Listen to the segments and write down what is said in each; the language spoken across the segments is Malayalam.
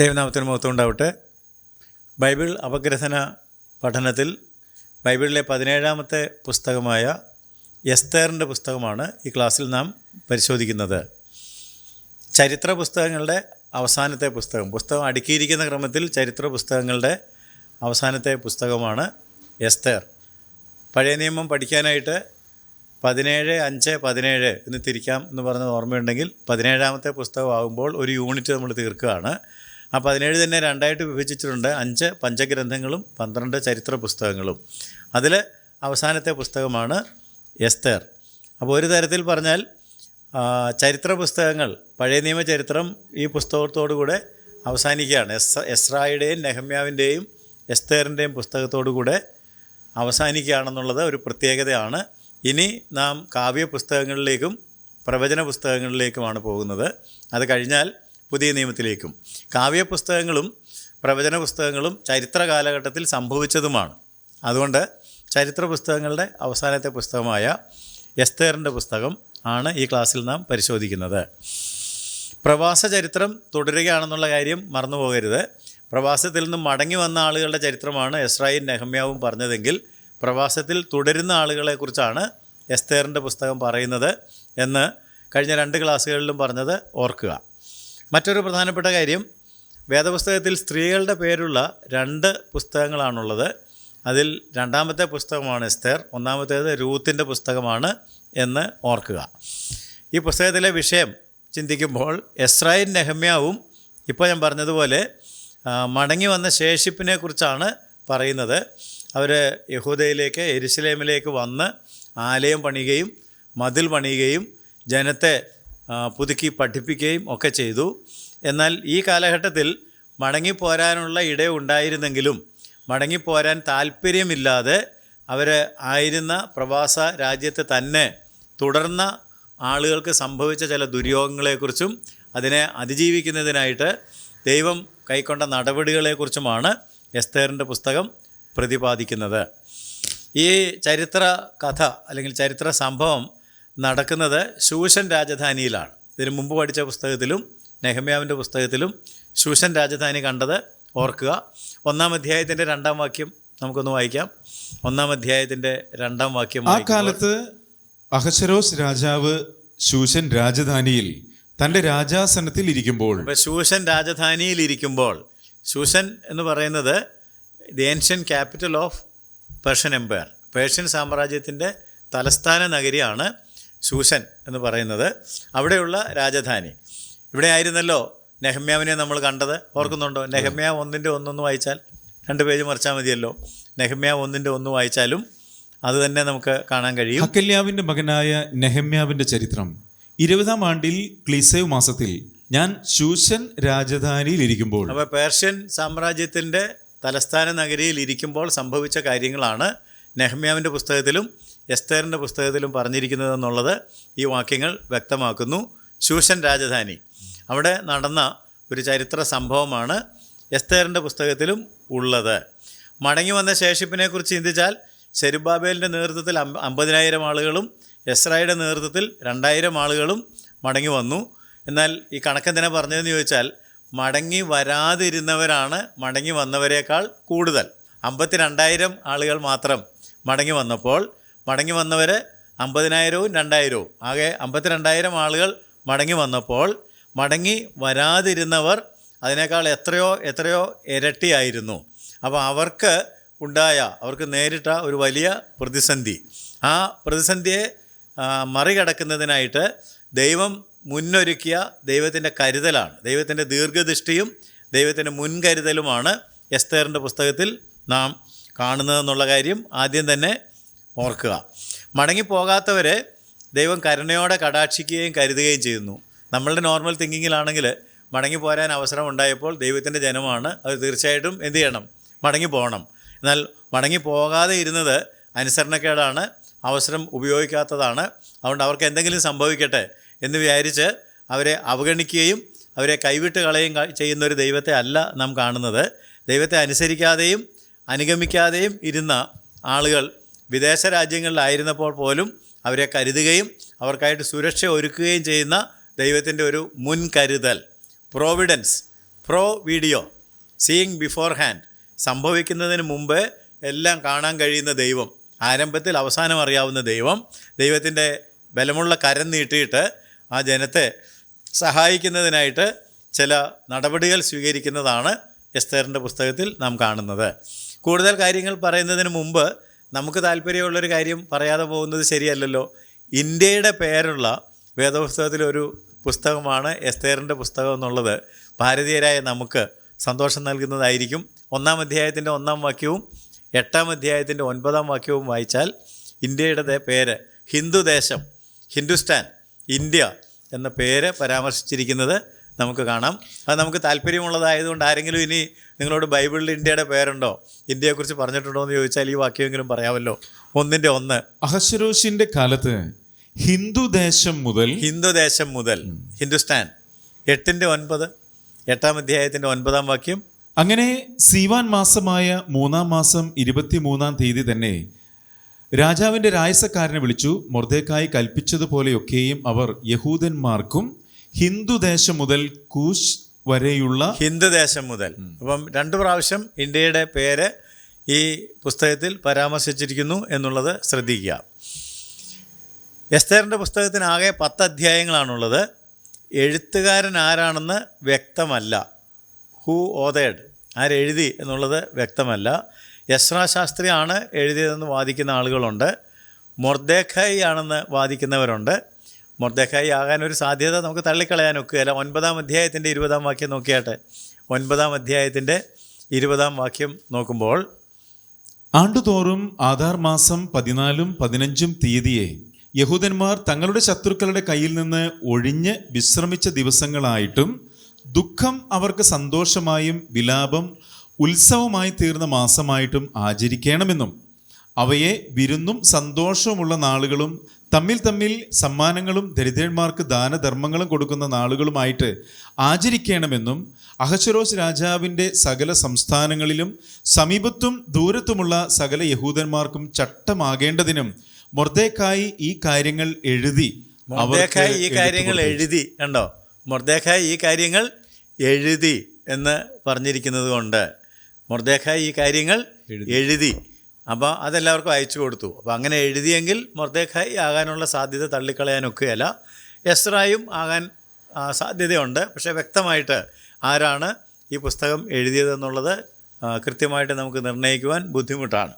ദൈവനാമത്തിന് മഹത്വം ഉണ്ടാവട്ടെ. ബൈബിൾ അപഗ്രഥന പഠനത്തിൽ ബൈബിളിലെ പതിനേഴാമത്തെ പുസ്തകമായ എസ്തേറിന്റെ പുസ്തകമാണ് ഈ ക്ലാസ്സിൽ നാം പരിശോധിക്കുന്നത്. ചരിത്ര പുസ്തകങ്ങളുടെ അവസാനത്തെ പുസ്തകം പുസ്തകം അടുക്കിയിരിക്കുന്ന ക്രമത്തിൽ ചരിത്ര പുസ്തകങ്ങളുടെ അവസാനത്തെ പുസ്തകമാണ് എസ്തേർ. പഴയ നിയമം പഠിക്കാനായിട്ട് പതിനേഴ് അഞ്ച് പതിനേഴ് എന്ന് തിരിക്കാം എന്ന് പറഞ്ഞത് ഓർമ്മയുണ്ടെങ്കിൽ പതിനേഴാമത്തെ പുസ്തകമാകുമ്പോൾ ഒരു യൂണിറ്റ് നമ്മൾ തീർക്കുകയാണ്. ആ പതിനേഴ് തന്നെ രണ്ടായിട്ട് വിഭജിച്ചിട്ടുണ്ട്. അഞ്ച് പഞ്ചഗ്രന്ഥങ്ങളും പന്ത്രണ്ട് ചരിത്ര പുസ്തകങ്ങളും. അതിൽ അവസാനത്തെ പുസ്തകമാണ് എസ്തേർ. അപ്പോൾ ഒരു തരത്തിൽ പറഞ്ഞാൽ ചരിത്ര പുസ്തകങ്ങൾ പഴയ നിയമ ചരിത്രം ഈ പുസ്തകത്തോടു കൂടെ അവസാനിക്കുകയാണ്. എസ് എസ്രായുടെയും നെഹമ്യാവിന്റെയും എസ്തേറിന്റെയും പുസ്തകത്തോടു കൂടെ അവസാനിക്കുകയാണെന്നുള്ളത് ഒരു പ്രത്യേകതയാണ്. ഇനി നാം കാവ്യ പുസ്തകങ്ങളിലേക്കും പ്രവചന പുസ്തകങ്ങളിലേക്കുമാണ് പോകുന്നത്. അത് കഴിഞ്ഞാൽ പുതിയ നിയമത്തിലേക്കും. കാവ്യപുസ്തകങ്ങളും പ്രവചന പുസ്തകങ്ങളും ചരിത്ര കാലഘട്ടത്തിൽ സംഭവിച്ചതുമാണ്. അതുകൊണ്ട് ചരിത്ര പുസ്തകങ്ങളുടെ അവസാനത്തെ പുസ്തകമായ എസ്തേറിന്റെ പുസ്തകം ആണ് ഈ ക്ലാസ്സിൽ നാം പരിശോധിക്കുന്നത്. പ്രവാസ ചരിത്രം തുടരുകയാണെന്നുള്ള കാര്യം മറന്നുപോകരുത്. പ്രവാസത്തിൽ നിന്നും മടങ്ങി വന്ന ആളുകളുടെ ചരിത്രമാണ് എസ്രായും നെഹമ്യാവും പറഞ്ഞതെങ്കിൽ പ്രവാസത്തിൽ തുടരുന്ന ആളുകളെക്കുറിച്ചാണ് എസ്തേറിന്റെ പുസ്തകം പറയുന്നത് എന്ന് കഴിഞ്ഞ രണ്ട് ക്ലാസ്സുകളിലും പറഞ്ഞത് ഓർക്കുക. മറ്റൊരു പ്രധാനപ്പെട്ട കാര്യം വേദപുസ്തകത്തിൽ സ്ത്രീകളുടെ പേരുള്ള രണ്ട് പുസ്തകങ്ങളാണുള്ളത്. അതിൽ രണ്ടാമത്തെ പുസ്തകമാണ് എസ്തേർ ഒന്നാമത്തേത് രൂത്തിന്റെ പുസ്തകമാണ് എന്ന് ഓർക്കുക. ഈ പുസ്തകത്തിലെ വിഷയം ചിന്തിക്കുമ്പോൾ എസ്രായും നെഹമ്യാവും ഇപ്പോൾ ഞാൻ പറഞ്ഞതുപോലെ മടങ്ങി വന്ന ശേഷിപ്പിനെ കുറിച്ചാണ് പറയുന്നത്. അവർ യഹൂദയിലേക്ക് എരുസലേമിലേക്ക് വന്ന് ആലയം പണിയുകയും മതിൽ പണിയുകയും ജനത്തെ പുതുക്കി പഠിപ്പിക്കുകയും ഒക്കെ ചെയ്തു. എന്നാൽ ഈ കാലഘട്ടത്തിൽ മടങ്ങിപ്പോരാനുള്ള ഇടയുണ്ടായിരുന്നെങ്കിലും മടങ്ങിപ്പോരാൻ താല്പര്യമില്ലാതെ അവർ ആയിരുന്ന പ്രവാസ രാജ്യത്ത് തന്നെ തുടർന്ന ആളുകൾക്ക് സംഭവിച്ച ചില ദുര്യോഗങ്ങളെക്കുറിച്ചും അതിനെ അതിജീവിക്കുന്നതിനായിട്ട് ദൈവം കൈക്കൊണ്ട നടപടികളെക്കുറിച്ചുമാണ് എസ്തേറിന്റെ പുസ്തകം പ്രതിപാദിക്കുന്നത്. ഈ ചരിത്ര കഥ അല്ലെങ്കിൽ ചരിത്ര സംഭവം നടക്കുന്നത് ശൂഷൻ രാജധാനിയിലാണ്. ഇതിനു മുമ്പ് പഠിച്ച പുസ്തകത്തിലും നെഹമ്യാവിന്റെ പുസ്തകത്തിലും ശൂഷൻ രാജധാനി കണ്ടത് ഓർക്കുക. ഒന്നാം അധ്യായത്തിന്റെ രണ്ടാം വാക്യം നമുക്കൊന്ന് വായിക്കാം. ഒന്നാം അധ്യായത്തിന്റെ രണ്ടാം വാക്യം ആ കാലത്ത് അഹശരോസ് രാജാവ് ശൂഷൻ രാജധാനിയിൽ തന്റെ രാജാസനത്തിൽ ഇരിക്കുമ്പോൾ ശൂഷൻ രാജധാനിയിൽ ഇരിക്കുമ്പോൾ ശൂഷൻ എന്ന് പറയുന്നത് the ancient capital of Persian empire. Persian സാമ്രാജ്യത്തിന്റെ തലസ്ഥാന നഗരിയാണ് ശൂഷൻ എന്ന് പറയുന്നത് അവിടെയുള്ള രാജധാനി. ഇവിടെ ആയിരുന്നല്ലോ നെഹമ്യാവിനെ നമ്മൾ കണ്ടത്. ഓർക്കുന്നുണ്ടോ? നെഹമ്യാവ് ഒന്നിന്റെ ഒന്നൊന്ന് വായിച്ചാൽ രണ്ട് പേജ് മറിച്ചാൽ മതിയല്ലോ. നെഹമ്യാവ് ഒന്നിന്റെ ഒന്ന് വായിച്ചാലും അത് തന്നെ നമുക്ക് കാണാൻ കഴിയും. ഹക്കല്യാവിന്റെ മകനായ നെഹമ്യാവിന്റെ ചരിത്രം. ഇരുപതാം ആണ്ടിൽ ക്ലിസേവ് മാസത്തിൽ ഞാൻ ശൂഷൻ രാജധാനിയിൽ ഇരിക്കുമ്പോൾ അപ്പോൾ പേർഷ്യൻ സാമ്രാജ്യത്തിന്റെ തലസ്ഥാന നഗരിയിൽ ഇരിക്കുമ്പോൾ സംഭവിച്ച കാര്യങ്ങളാണ് നെഹമ്യാവിന്റെ പുസ്തകത്തിലും എസ്തേറിന്റെ പുസ്തകത്തിലും പറഞ്ഞിരിക്കുന്നത് എന്നുള്ളത് ഈ വാക്യങ്ങൾ വ്യക്തമാക്കുന്നു. ശൂഷൻ രാജധാനി. അവിടെ നടന്ന ഒരു ചരിത്ര സംഭവമാണ് എസ്തേറിന്റെ പുസ്തകത്തിലും ഉള്ളത്. മടങ്ങി വന്ന ശേഷിപ്പിനെക്കുറിച്ച് ചിന്തിച്ചാൽ സെരുബാബേലിന്റെ നേതൃത്വത്തിൽ അമ്പ- അമ്പതിനായിരം ആളുകളും എസ്രായുടെ നേതൃത്വത്തിൽ രണ്ടായിരം ആളുകളും മടങ്ങി വന്നു. എന്നാൽ ഈ കണക്കെന്തിനാ പറഞ്ഞതെന്ന് ചോദിച്ചാൽ മടങ്ങി വരാതിരുന്നവരാണ് മടങ്ങി വന്നവരേക്കാൾ കൂടുതൽ. അമ്പത്തി രണ്ടായിരം ആളുകൾ മാത്രം മടങ്ങി വന്നപ്പോൾ മടങ്ങി വന്നവർ അമ്പതിനായിരവും രണ്ടായിരവും. ആകെ അമ്പത്തി രണ്ടായിരം ആളുകൾ മടങ്ങി വന്നപ്പോൾ മടങ്ങി വരാതിരുന്നവർ അതിനേക്കാൾ എത്രയോ എത്രയോ ഇരട്ടിയായിരുന്നു. അപ്പോൾ അവർക്ക് ഉണ്ടായ അവർക്ക് നേരിട്ട ഒരു വലിയ പ്രതിസന്ധി. ആ പ്രതിസന്ധിയെ മറികടക്കുന്നതിനായിട്ട് ദൈവം മുന്നൊരുക്കിയ ദൈവത്തിന്റെ കരുതലാണ്. ദൈവത്തിന്റെ ദീർഘദൃഷ്ടിയും ദൈവത്തിന്റെ മുൻകരുതലുമാണ് എസ്തേറിന്റെ പുസ്തകത്തിൽ നാം കാണുന്നതെന്നുള്ള കാര്യം ആദ്യം തന്നെ ഓർക്കുക. മടങ്ങിപ്പോകാത്തവരെ ദൈവം കരുണയോടെ കടാക്ഷിക്കുകയും കരുതുകയും ചെയ്യുന്നു. നമ്മളുടെ നോർമൽ തിങ്കിങ്ങിലാണെങ്കിൽ മടങ്ങി പോരാൻ അവസരം ഉണ്ടായപ്പോൾ ദൈവത്തിന്റെ ജനമാണ് അത് തീർച്ചയായിട്ടും എന്ത് ചെയ്യണം? മടങ്ങി പോകണം എന്നാൽ മടങ്ങി പോകാതെ ഇരുന്നത് അനുസരണക്കേടാണ് അവസരം ഉപയോഗിക്കാത്തതാണ്. അതുകൊണ്ട് അവർക്ക് എന്തെങ്കിലും സംഭവിക്കട്ടെ എന്ന് വിചാരിച്ച് അവരെ അവഗണിക്കുകയും അവരെ കൈവിട്ട് കളയും ചെയ്യുന്ന ഒരു ദൈവത്തെ അല്ല നാം കാണുന്നത്. ദൈവത്തെ അനുസരിക്കാതെയും അനുഗമിക്കാതെയും ഇരുന്ന ആളുകൾ വിദേശ രാജ്യങ്ങളിലായിരുന്നപ്പോൾ പോലും അവരെ കരുതുകയും അവർക്കായിട്ട് സുരക്ഷ ഒരുക്കുകയും ചെയ്യുന്ന ദൈവത്തിന്റെ ഒരു മുൻകരുതൽ providence pro video seeing before hand സംഭവിക്കുന്നതിന് മുമ്പ് എല്ലാം കാണാൻ കഴിയുന്ന ദൈവം ആരംഭത്തിൽ അവസാനം അറിയാവുന്ന ദൈവം ദൈവത്തിന്റെ ബലമുള്ള കരം നീട്ടിയിട്ട് ആ ജനത്തെ സഹായിക്കുന്നതിനായിട്ട് ചില നടപടികൾ സ്വീകരിക്കുന്നതാണ് എസ്തേറിന്റെ പുസ്തകത്തിൽ നാം കാണുന്നത്. കൂടുതൽ കാര്യങ്ങൾ പറയുന്നതിന് മുമ്പ് നമുക്ക് താല്പര്യമുള്ളൊരു കാര്യം പറയാതെ പോകുന്നത് ശരിയല്ലല്ലോ. ഇന്ത്യയുടെ പേരുള്ള വേദപുസ്തകത്തിലൊരു പുസ്തകമാണ് എസ്തേറിന്റെ പുസ്തകം എന്നുള്ളത്. ഭാരതീയരായ നമുക്ക് സന്തോഷം നൽകുന്നതായിരിക്കും. ഒന്നാം അധ്യായത്തിന്റെ ഒന്നാം വാക്യവും എട്ടാം അധ്യായത്തിന്റെ ഒൻപതാം വാക്യവും വായിച്ചാൽ ഇന്ത്യയുടെ പേര് ഹിന്ദുദേശം ഹിന്ദുസ്ഥാൻ ഇന്ത്യ എന്ന പേര് പരാമർശിച്ചിരിക്കുന്നത് നമുക്ക് കാണാം. അത് നമുക്ക് താല്പര്യമുള്ളതായതുകൊണ്ട് ആരെങ്കിലും ഇനി നിങ്ങളോട് ബൈബിളിൽ ഇന്ത്യയുടെ പേരുണ്ടോ? ഇന്ത്യയെക്കുറിച്ച് പറഞ്ഞിട്ടുണ്ടോ എന്ന് ചോദിച്ചാൽ ഈ വാക്യമെങ്കിലും പറയാമല്ലോ. ഒന്നിന്റെ ഒന്ന്. അഹശ്വരോഷിന്റെ കാലത്ത് ഹിന്ദുദേശം മുതൽ ഹിന്ദുദേശം മുതൽ. ഹിന്ദുസ്ഥാൻ. എട്ടിന്റെ ഒൻപത് എട്ടാം അധ്യായത്തിന്റെ ഒൻപതാം വാക്യം. അങ്ങനെ സീവാൻ മാസമായ മൂന്നാം മാസം ഇരുപത്തിമൂന്നാം തീയതി തന്നെ രാജാവിന്റെ രായസക്കാരനെ വിളിച്ചു. മൊർദേക്കായി കൽപ്പിച്ചതുപോലെയൊക്കെയും അവർ യഹൂദന്മാർക്കും ഹിന്ദുദേശം മുതൽ കൂശ് വരെയുള്ള ഹിന്ദുദേശം മുതൽ. അപ്പം രണ്ട് പ്രാവശ്യം ഇന്ത്യയുടെ പേര് ഈ പുസ്തകത്തിൽ പരാമർശിച്ചിരിക്കുന്നു എന്നുള്ളത് ശ്രദ്ധിക്കുക. എസ്തേറിന്റെ പുസ്തകത്തിനാകെ പത്ത് അധ്യായങ്ങളാണുള്ളത്. എഴുത്തുകാരൻ ആരാണെന്ന് വ്യക്തമല്ല. ഹൂ ഓതേഡ്. ആരെഴുതി എന്നുള്ളത് വ്യക്തമല്ല. യശ്രാ ശാസ്ത്രിയാണ് എഴുതിയതെന്ന് വാദിക്കുന്ന ആളുകളുണ്ട്. മൊർദേഖായി ആണെന്ന് വാദിക്കുന്നവരുണ്ട്. മൊർദേഖായി ആകാൻ ഒരു സാധ്യത നമുക്ക് തള്ളിക്കളയാൻ ഒക്കുകയില്ല. ഒൻപതാം അധ്യായത്തിന്റെ ഇരുപതാം വാക്യം നോക്കിയാട്ടെ. ഒൻപതാം അധ്യായത്തിന്റെ ഇരുപതാം വാക്യം നോക്കുമ്പോൾ ആണ്ടുതോറും ആധാർ മാസം പതിനാലും പതിനഞ്ചും തീയതിയെ യഹൂദന്മാർ തങ്ങളുടെ ശത്രുക്കളുടെ കയ്യിൽ നിന്ന് ഒഴിഞ്ഞ് വിശ്രമിച്ച ദിവസങ്ങളായിട്ടും ദുഃഖം അവർക്ക് സന്തോഷമായും വിലാപം ഉത്സവമായി തീർന്ന മാസമായിട്ടും ആചരിക്കണമെന്നും അവയെ വിരുന്നും സന്തോഷവുമുള്ള നാളുകളും തമ്മിൽ തമ്മിൽ സമ്മാനങ്ങളും ദരിദ്രന്മാർക്ക് ദാനധർമ്മങ്ങളും കൊടുക്കുന്ന നാളുകളുമായിട്ട് ആചരിക്കണമെന്നും അഹശ്വരോസ് രാജാവിന്റെ സകല സംസ്ഥാനങ്ങളിലും സമീപത്തും ദൂരത്തുമുള്ള സകല യഹൂദന്മാർക്കും ചട്ടമാകേണ്ടതിനും മൊർദേക്കായി ഈ കാര്യങ്ങൾ എഴുതി മൊർദേഖായി ഈ കാര്യങ്ങൾ എഴുതി കണ്ടോ? മൊർദേഖായി ഈ കാര്യങ്ങൾ എഴുതി എന്ന് പറഞ്ഞിരിക്കുന്നത് കൊണ്ട് മൊർദേഖായി ഈ കാര്യങ്ങൾ എഴുതി. അപ്പോൾ അതെല്ലാവർക്കും അയച്ചു കൊടുത്തു. അപ്പോൾ അങ്ങനെ എഴുതിയെങ്കിൽ മൊർദേഖായി ആകാനുള്ള സാധ്യത തള്ളിക്കളയാനൊക്കെയല്ല. എസ്രായും ആകാൻ സാധ്യതയുണ്ട്. പക്ഷേ വ്യക്തമായിട്ട് ആരാണ് ഈ പുസ്തകം എഴുതിയതെന്നുള്ളത് കൃത്യമായിട്ട് നമുക്ക് നിർണയിക്കുവാൻ ബുദ്ധിമുട്ടാണ്.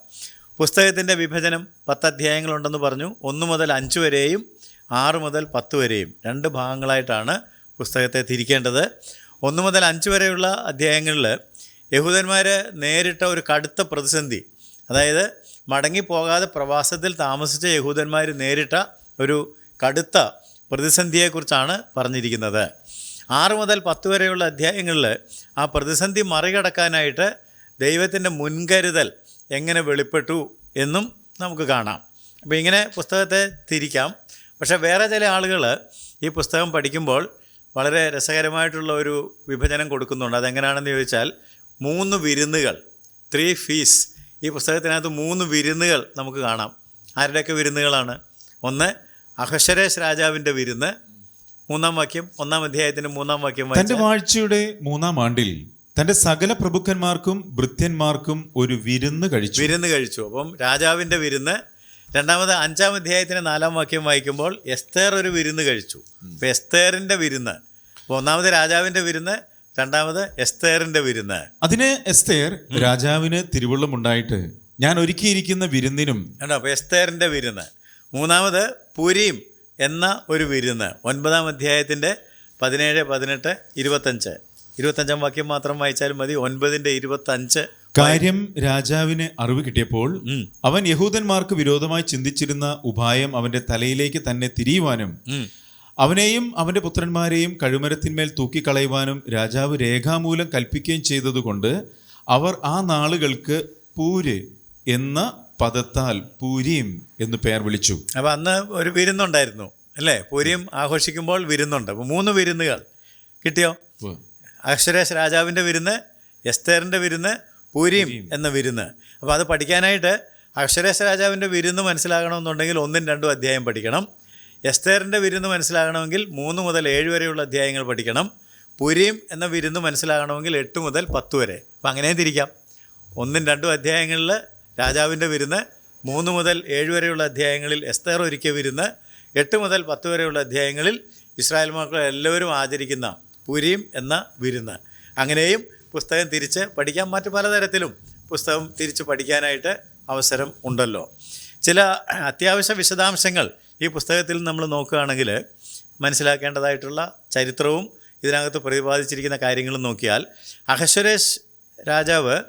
പുസ്തകത്തിന്റെ വിഭജനം പത്ത് അധ്യായങ്ങളുണ്ടെന്ന് പറഞ്ഞു. ഒന്ന് മുതൽ അഞ്ച് വരെയും ആറ് മുതൽ പത്ത് വരെയും രണ്ട് ഭാഗങ്ങളായിട്ടാണ് പുസ്തകത്തെ തിരിക്കേണ്ടത്. ഒന്ന് മുതൽ അഞ്ച് വരെയുള്ള അധ്യായങ്ങളിൽ യഹൂദന്മാർ നേരിട്ട ഒരു കടുത്ത പ്രതിസന്ധി. അതായത് മടങ്ങിപ്പോകാതെ പ്രവാസത്തിൽ താമസിച്ച യഹൂദന്മാർ നേരിട്ട ഒരു കടുത്ത പ്രതിസന്ധിയെക്കുറിച്ചാണ് പറഞ്ഞിരിക്കുന്നത്. ആറ് മുതൽ പത്ത് വരെയുള്ള അധ്യായങ്ങളിൽ ആ പ്രതിസന്ധി മറികടക്കാനായിട്ട് ദൈവത്തിന്റെ മുൻകരുതൽ എങ്ങനെ വെളിപ്പെട്ടു എന്നും നമുക്ക് കാണാം. അപ്പോൾ ഇങ്ങനെ പുസ്തകത്തെ തിരിക്കാം. പക്ഷേ വേറെ ചില ആളുകൾ ഈ പുസ്തകം പഠിക്കുമ്പോൾ വളരെ രസകരമായിട്ടുള്ള ഒരു വിഭജനം കൊടുക്കുന്നുണ്ട്. അതെങ്ങനെയാണെന്ന് ചോദിച്ചാൽ മൂന്ന് വിരുന്നുകൾ ത്രീ ഫീസ് ഈ പുസ്തകത്തിനകത്ത് മൂന്ന് വിരുന്നുകൾ നമുക്ക് കാണാം. ആരുടെയൊക്കെ വിരുന്നുകളാണ്? ഒന്ന് അഹശ്വരേഷ് രാജാവിന്റെ വിരുന്ന്. മൂന്നാം വാക്യം ഒന്നാം അധ്യായത്തിന്റെ മൂന്നാം വാക്യം തന്റെ വാഴ്ചയുടെ മൂന്നാം ആണ്ടിൽ തന്റെ സകല പ്രഭുക്കന്മാർക്കും ഭൃത്യന്മാർക്കും ഒരു വിരുന്ന് കഴിച്ചു. വിരുന്ന് കഴിച്ചു. അപ്പം രാജാവിന്റെ വിരുന്ന് രണ്ടാമത് അഞ്ചാം അധ്യായത്തിന്റെ നാലാം വാക്യം വായിക്കുമ്പോൾ എസ്തേർ ഒരു വിരുന്ന് കഴിച്ചു. അപ്പം എസ്തേറിന്റെ വിരുന്ന് ഒന്നാമത് രാജാവിന്റെ വിരുന്ന് രണ്ടാമത് എസ്തേറിന്റെ വിരുന്ന്. അതിന് എസ്തേർ രാജാവിന് തിരുവള്ളം ഉണ്ടായിട്ട് ഞാൻ ഒരുക്കിയിരിക്കുന്ന വിരുന്നിനും കണ്ടോ? അപ്പോൾ എസ്തേറിന്റെ വിരുന്ന്. മൂന്നാമത് പുരീം എന്ന ഒരു വിരുന്ന്. ഒൻപതാം അധ്യായത്തിന്റെ പതിനേഴ് പതിനെട്ട് ഇരുപത്തഞ്ച്. ഇരുപത്തഞ്ചാം വാക്യം മാത്രം വായിച്ചാലും മതി. ഒൻപതിന്റെ ഇരുപത്തഞ്ച് കാര്യം രാജാവിന് അറിവ് കിട്ടിയപ്പോൾ അവൻ യഹൂദന്മാർക്ക് വിരോധമായി ചിന്തിച്ചിരുന്ന ഉപായം അവന്റെ തലയിലേക്ക് തന്നെ തിരിയുവാനും. അവനെയും അവന്റെ പുത്രന്മാരെയും കഴുമരത്തിന്മേൽ തൂക്കിക്കളയുവാനും രാജാവ് രേഖാമൂലം കൽപ്പിക്കുകയും ചെയ്തതുകൊണ്ട് അവർ ആ നാളുകൾക്ക് പൂര് എന്ന പദത്താൽ പൂരിയും എന്ന് പേർ വിളിച്ചു. അപ്പോൾ അന്ന് ഒരു വിരുന്നുണ്ടായിരുന്നു അല്ലേ? പൂരിയും ആഘോഷിക്കുമ്പോൾ വിരുന്നുണ്ട്. അപ്പോൾ മൂന്ന് വിരുന്നുകൾ കിട്ടിയോ? അക്ഷരേഷ് രാജാവിന്റെ വിരുന്ന് എസ്തേറിന്റെ വിരുന്ന് പൂരിയും എന്ന വിരുന്ന്. അപ്പോൾ അത് പഠിക്കാനായിട്ട് അക്ഷരേഷ് രാജാവിന്റെ വിരുന്ന് മനസ്സിലാകണമെന്നുണ്ടെങ്കിൽ ഒന്നും രണ്ടും അധ്യായം പഠിക്കണം. എസ്തേറിന്റെ വിരുന്ന് മനസ്സിലാകണമെങ്കിൽ മൂന്ന് മുതൽ ഏഴ് വരെയുള്ള അധ്യായങ്ങൾ പഠിക്കണം. പുരിയും എന്ന വിരുന്ന് മനസ്സിലാകണമെങ്കിൽ എട്ട് മുതൽ പത്ത് വരെ. അപ്പം അങ്ങനെയും തിരിക്കാം. ഒന്നും രണ്ടും അധ്യായങ്ങളിൽ രാജാവിന്റെ വിരുന്ന് മൂന്ന് മുതൽ ഏഴ് വരെയുള്ള അധ്യായങ്ങളിൽ എസ്തേർ ഒരുക്കിയ വിരുന്ന് എട്ട് മുതൽ പത്ത് വരെയുള്ള അധ്യായങ്ങളിൽ ഇസ്രായേൽ മക്കൾ എല്ലാവരും ആചരിക്കുന്ന പുരിയും എന്ന വിരുന്ന്. അങ്ങനെയും പുസ്തകം തിരിച്ച് പഠിക്കാൻ മറ്റ് പലതരത്തിലും പുസ്തകം തിരിച്ച് പഠിക്കാനായിട്ട് അവസരം ഉണ്ടല്ലോ. ചില അത്യാവശ്യ വിശദാംശങ്ങൾ ഈ പുസ്തകത്തിൽ നമ്മൾ നോക്കുകയാണെങ്കിൽ മനസ്സിലാക്കേണ്ടതായിട്ടുള്ള ചരിത്രവും ഇതിനകത്ത് പ്രതിപാദിച്ചിരിക്കുന്ന കാര്യങ്ങളും നോക്കിയാൽ അഹശ്വരേഷ് രാജാവ്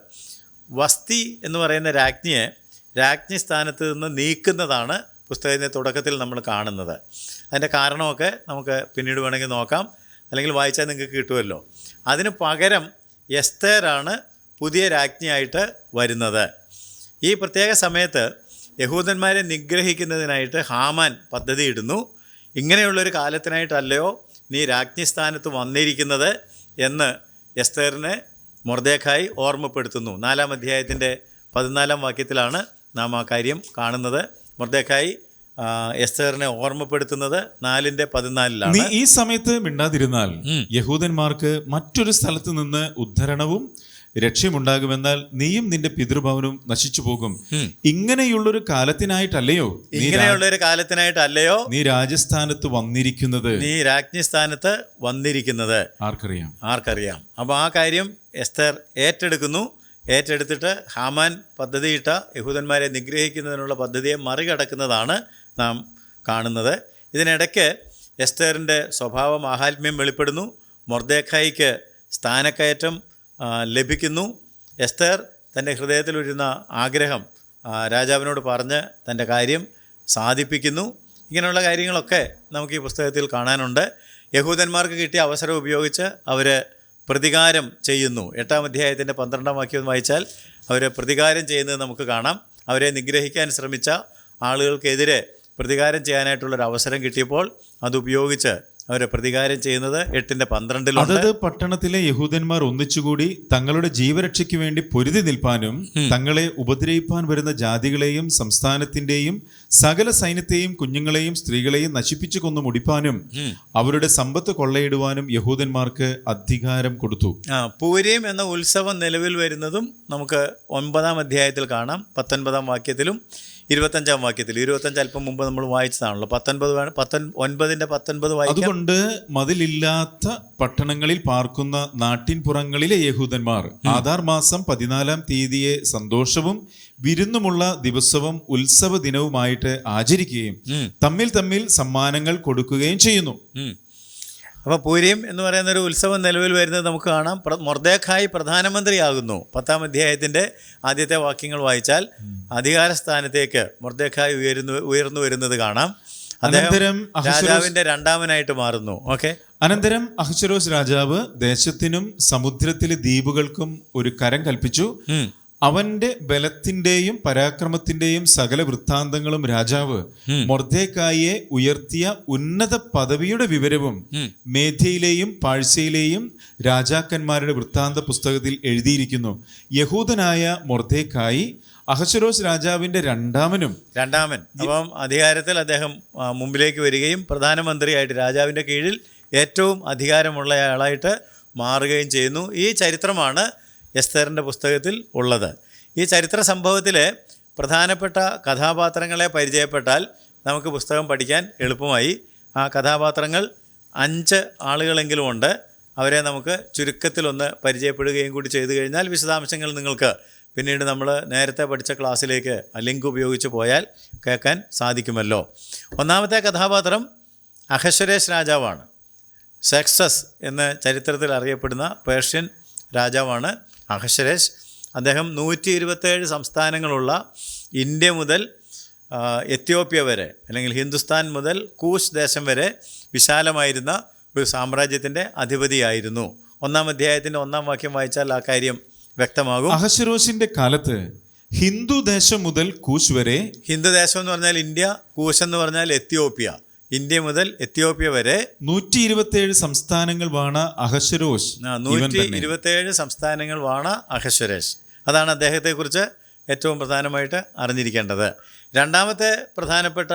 വസ്തി എന്ന് പറയുന്ന രാജ്ഞിയെ രാജ്ഞി സ്ഥാനത്ത് നിന്ന് നീക്കുന്നതാണ് പുസ്തകത്തിന്റെ തുടക്കത്തിൽ നമ്മൾ കാണുന്നത്. അതിന്റെ കാരണമൊക്കെ നമുക്ക് പിന്നീട് വേണമെങ്കിൽ നോക്കാം. അല്ലെങ്കിൽ വായിച്ചാൽ നിങ്ങൾക്ക് കിട്ടുമല്ലോ. അതിന് പകരം എസ്തേറാണ് പുതിയ രാജ്ഞിയായിട്ട് വരുന്നത്. ഈ പ്രത്യേക സമയത്ത് യഹൂദന്മാരെ നിഗ്രഹിക്കുന്നതിനായിട്ട് ഹാമാൻ പദ്ധതി ഇടുന്നു ഇങ്ങനെയുള്ളൊരു കാലത്തിനായിട്ടല്ലയോ നീ രാജ്ഞിസ്ഥാനത്ത് വന്നിരിക്കുന്നത് എന്ന് എസ്തേറിനെ മൊർദേഖായി ഓർമ്മപ്പെടുത്തുന്നു. നാലാം അധ്യായത്തിന്റെ പതിനാലാം വാക്യത്തിലാണ് നാം ആ കാര്യം കാണുന്നത്. മൊർദേഖായി എസ്തേറിനെ ഓർമ്മപ്പെടുത്തുന്നത് നാലിന്റെ പതിനാലിലാണ്. നീ ഈ സമയത്ത് മിണ്ടാതിരുന്നാൽ യഹൂദന്മാർക്ക് മറ്റൊരു സ്ഥലത്ത് നിന്ന് ഉദ്ധരണവും രക്ഷയുമുണ്ടാകുമെന്നാൽ നീയും നിന്റെ പിതൃഭവനും നശിച്ചു പോകും ഇങ്ങനെയുള്ളൊരു കാലത്തിനായിട്ടല്ലയോ ഇങ്ങനെയുള്ള ഒരു ഇങ്ങനെയുള്ളൊരു കാലത്തിനായിട്ടല്ലയോ നീ രാജസ്ഥാനത്ത് വന്നിരിക്കുന്നത്? നീ രാജ്ഞിസ്ഥാനത്ത് വന്നിരിക്കുന്നത്. ആർക്കറിയാം? ആർക്കറിയാം. അപ്പോൾ ആ കാര്യം എസ്തർ ഏറ്റെടുക്കുന്നു. ഏറ്റെടുത്തിട്ട് ഹാമാൻ പദ്ധതിയിട്ട യഹൂദന്മാരെ നിഗ്രഹിക്കുന്നതിനുള്ള പദ്ധതിയെ മറികടക്കുന്നതാണ് നാം കാണുന്നത്. ഇതിനിടയ്ക്ക് എസ്തേറിന്റെ സ്വഭാവ മാഹാത്മ്യം വെളിപ്പെടുന്നു. മൊർദേഖായിക്ക് സ്ഥാനക്കയറ്റം ലഭിക്കുന്നു. എസ്തേർ തന്റെ ഹൃദയത്തിലൊരുന്ന ആഗ്രഹം രാജാവിനോട് പറഞ്ഞ് തന്റെ കാര്യം സാധിപ്പിക്കുന്നു. ഇങ്ങനെയുള്ള കാര്യങ്ങളൊക്കെ നമുക്ക് ഈ പുസ്തകത്തിൽ കാണാനുണ്ട്. യഹൂദന്മാർക്ക് കിട്ടിയ അവസരം ഉപയോഗിച്ച് അവർ പ്രതികാരം ചെയ്യുന്നു. എട്ടാം അധ്യായത്തിന്റെ പന്ത്രണ്ടാം വാക്യം വായിച്ചാൽ അവർ പ്രതികാരം ചെയ്യുന്നത് നമുക്ക് കാണാം. അവരെ നിഗ്രഹിക്കാൻ ശ്രമിച്ച ആളുകൾക്കെതിരെ പ്രതികാരം ചെയ്യാനായിട്ടുള്ളൊരു അവസരം കിട്ടിയപ്പോൾ അതുപയോഗിച്ച് അവരെ പ്രതികാരം ചെയ്യുന്നത് എട്ടിന്റെ പന്ത്രണ്ടിൽ അതത് പട്ടണത്തിലെ യഹൂദന്മാർ ഒന്നിച്ചുകൂടി തങ്ങളുടെ ജീവരക്ഷയ്ക്ക് വേണ്ടി പൊരുതി നിൽപ്പാനും തങ്ങളെ ഉപദ്രവിപ്പാൻ വരുന്ന ജാതികളെയും സംസ്ഥാനത്തിന്റെയും സകല സൈന്യത്തെയും കുഞ്ഞുങ്ങളെയും സ്ത്രീകളെയും നശിപ്പിച്ചു കൊന്നു മുടിപ്പാനും അവരുടെ സമ്പത്ത് കൊള്ളയിടുവാനും യഹൂദന്മാർക്ക് അധികാരം കൊടുത്തു. ആ പൂരീം എന്ന ഉത്സവം നിലവിൽ വരുന്നതും നമുക്ക് ഒൻപതാം അധ്യായത്തിൽ കാണാം പത്തൊൻപതാം വാക്യത്തിലും. ഇരുപത്തഞ്ചാം വാക്യത്തിൽ ഇരുപത്തഞ്ച് അല്പം മുമ്പ് നമ്മൾ വായിച്ചതാണല്ലോ. പത്തൊൻപത് ഒൻപതിന്റെ പത്തൊൻപത് അതുകൊണ്ട് മതിലില്ലാത്ത പട്ടണങ്ങളിൽ പാർക്കുന്ന നാട്ടിൻ പുറങ്ങളിലെ യഹൂദന്മാർ ആധാർ മാസം പതിനാലാം തീയതിയെ സന്തോഷവും വിരുന്നുമുള്ള ദിവസവും ഉത്സവ ദിനവുമായിട്ട് ആചരിക്കുകയും തമ്മിൽ തമ്മിൽ സമ്മാനങ്ങൾ കൊടുക്കുകയും ചെയ്യുന്നു. അപ്പോൾ പൂരീം എന്ന് പറയുന്ന ഒരു ഉത്സവം നിലവിൽ വരുന്നത് നമുക്ക് കാണാം. മൊർദേഖായി പ്രധാനമന്ത്രിയാകുന്നു. പത്താം അധ്യായത്തിന്റെ ആദ്യത്തെ വാക്യങ്ങൾ വായിച്ചാൽ അധികാര സ്ഥാനത്തേക്ക് മൊർദേഖായി ഉയരുന്നു ഉയർന്നു വരുന്നത് കാണാം. അനന്തരം രാജാവിന്റെ രണ്ടാമനായിട്ട് മാറുന്നു. ഓക്കെ. അനന്തരം അഹശ്വരോസ് രാജാവ് ദേശത്തിനും സമുദ്രത്തിലെ ദ്വീപുകൾക്കും ഒരു കരം കൽപ്പിച്ചു. അവന്റെ ബലത്തിന്റെയും പരാക്രമത്തിന്റെയും സകല വൃത്താന്തങ്ങളും രാജാവ് മൊർദ്ദേക്കായെ ഉയർത്തിയ ഉന്നത പദവിയുടെ വിവരവും മേധ്യയിലെയും പാഴ്സയിലെയും രാജാക്കന്മാരുടെ വൃത്താന്ത പുസ്തകത്തിൽ എഴുതിയിരിക്കുന്നു. യഹൂദനായ മൊർദ്ദേക്കായി അഹശ്വരോസ് രാജാവിന്റെ രണ്ടാമനും രണ്ടാമൻ. അപ്പം അധികാരത്തിൽ അദ്ദേഹം മുമ്പിലേക്ക് വരികയും പ്രധാനമന്ത്രിയായിട്ട് രാജാവിന്റെ കീഴിൽ ഏറ്റവും അധികാരമുള്ളയാളായിട്ട് മാറുകയും ചെയ്യുന്നു. ഈ ചരിത്രമാണ് എസ്തേറിന്റെ പുസ്തകത്തിൽ ഉള്ളത്. ഈ ചരിത്ര സംഭവത്തിൽ പ്രധാനപ്പെട്ട കഥാപാത്രങ്ങളെ പരിചയപ്പെട്ടാൽ നമുക്ക് പുസ്തകം പഠിക്കാൻ എളുപ്പമായി. ആ കഥാപാത്രങ്ങൾ അഞ്ച് ആളുകളെങ്കിലും ഉണ്ട്. അവരെ നമുക്ക് ചുരുക്കത്തിലൊന്ന് പരിചയപ്പെടുകയും കൂടി ചെയ്തു കഴിഞ്ഞാൽ വിശദാംശങ്ങൾ നിങ്ങൾക്ക് പിന്നീട് നമ്മൾ നേരത്തെ പഠിച്ച ക്ലാസ്സിലേക്ക് ലിങ്ക് ഉപയോഗിച്ച് പോയാൽ കേൾക്കാൻ സാധിക്കുമല്ലോ. ഒന്നാമത്തെ കഥാപാത്രം അഹശ്വരേഷ് രാജാവാണ്. സെക്സസ് എന്ന ചരിത്രത്തിൽ അറിയപ്പെടുന്ന പേർഷ്യൻ രാജാവാണ്. അഹശ്വരേഷ് അദ്ദേഹം നൂറ്റി ഇരുപത്തേഴ് സംസ്ഥാനങ്ങളുള്ള ഇന്ത്യ മുതൽ എത്യോപ്യ വരെ അല്ലെങ്കിൽ ഹിന്ദുസ്ഥാൻ മുതൽ കൂശ് ദേശം വരെ വിശാലമായിരുന്ന ഒരു സാമ്രാജ്യത്തിന്റെ അധിപതിയായിരുന്നു. ഒന്നാം അധ്യായത്തിന്റെ ഒന്നാം വാക്യം വായിച്ചാൽ ആ കാര്യം വ്യക്തമാകും. അഹശ്വരോസിന്റെ കാലത്ത് ഹിന്ദു ദേശം മുതൽ കൂശ് വരെ ഹിന്ദു ദേശം എന്ന് പറഞ്ഞാൽ ഇന്ത്യ കൂശ് എന്ന് പറഞ്ഞാൽ എത്യോപ്യ. ഇന്ത്യ മുതൽ എത്യോപ്യ വരെ നൂറ്റി ഇരുപത്തിയേഴ് സംസ്ഥാനങ്ങൾ വാണ അഹശ്വരോഷ് നൂറ്റി ഇരുപത്തിയേഴ് സംസ്ഥാനങ്ങൾ വാണ അഹശ്വരേഷ് അതാണ് അദ്ദേഹത്തെക്കുറിച്ച് ഏറ്റവും പ്രധാനമായിട്ട് അറിഞ്ഞിരിക്കേണ്ടത്. രണ്ടാമത്തെ പ്രധാനപ്പെട്ട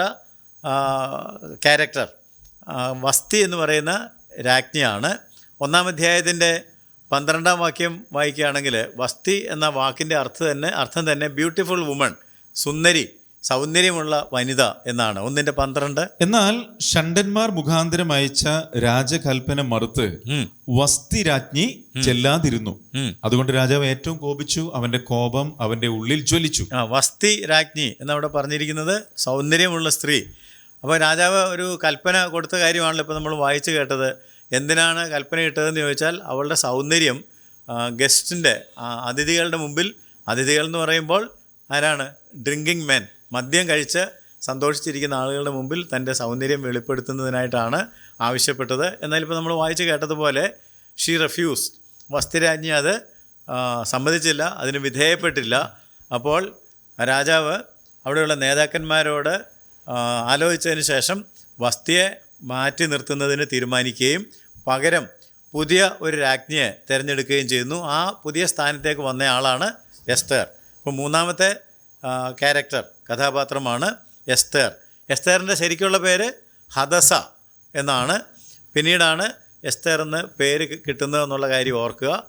ക്യാരക്ടർ വസ്തി എന്ന് പറയുന്ന രാജ്ഞിയാണ്. ഒന്നാം അധ്യായത്തിന്റെ പന്ത്രണ്ടാം വാക്യം വായിക്കുകയാണെങ്കിൽ വസ്തി എന്ന വാക്കിന്റെ അർത്ഥം തന്നെ അർത്ഥം തന്നെ ബ്യൂട്ടിഫുൾ വുമൺ സുന്ദരി. സൗന്ദര്യമുള്ള വനിത എന്നാണ്. ഒന്നിന്റെ പന്ത്രണ്ട്. എന്നാൽ ഷണ്ടന്മാർ മുഖാന്തരം അയച്ച രാജകൽപ്പന മറുത്ത് വസ്തിരാജ്ഞി വസ്തി രാജ്ഞി ചെല്ലാതിരുന്നു അതുകൊണ്ട് രാജാവ് ഏറ്റവും കോപിച്ചു അവന്റെ കോപം അവന്റെ ഉള്ളിൽ ജ്വലിച്ചു. ആ വസ്തി രാജ്ഞി എന്നവിടെ പറഞ്ഞിരിക്കുന്നത് സൗന്ദര്യമുള്ള സ്ത്രീ. അപ്പോൾ രാജാവ് ഒരു കൽപ്പന കൊടുത്ത കാര്യമാണല്ലോ ഇപ്പോൾ നമ്മൾ വായിച്ചു കേട്ടത്. എന്തിനാണ് കൽപ്പന ഇട്ടതെന്ന് ചോദിച്ചാൽ അവളുടെ സൗന്ദര്യം ഗസ്റ്റിന്റെ അതിഥികളുടെ മുമ്പിൽ അതിഥികൾ എന്ന് പറയുമ്പോൾ ആരാണ്? Drinking men. മദ്യം കഴിച്ച് സന്തോഷിച്ചിരിക്കുന്ന ആളുകളുടെ മുമ്പിൽ തന്റെ സൗന്ദര്യം വെളിപ്പെടുത്തുന്നതിനായിട്ടാണ് ആവശ്യപ്പെട്ടത്. എന്നാൽ ഇപ്പോൾ നമ്മൾ വായിച്ച് കേട്ടതുപോലെ ഷീ റെഫ്യൂസ് വസ്തിരാജ്ഞി അത് സമ്മതിച്ചില്ല അതിന് വിധേയപ്പെട്ടില്ല. അപ്പോൾ രാജാവ് അവിടെയുള്ള നേതാക്കന്മാരോട് ആലോചിച്ചതിന് ശേഷം വസ്തിയെ മാറ്റി നിർത്തുന്നതിന് തീരുമാനിക്കുകയും പകരം പുതിയ ഒരു രാജ്ഞിയെ തിരഞ്ഞെടുക്കുകയും ചെയ്യുന്നു. ആ പുതിയ സ്ഥാനത്തേക്ക് വന്ന ആളാണ് എസ്തേർ. അപ്പോൾ മൂന്നാമത്തെ ക്യാരക്ടർ കഥാപാത്രമാണ് എസ്തേർ. എസ്തേറിന്റെ ശരിക്കുള്ള പേര് ഹദസ എന്നാണ്. പിന്നീടാണ് എസ്തേർ എന്ന് പേര് കിട്ടുന്നത് എന്നുള്ള കാര്യം ഓർക്കുക.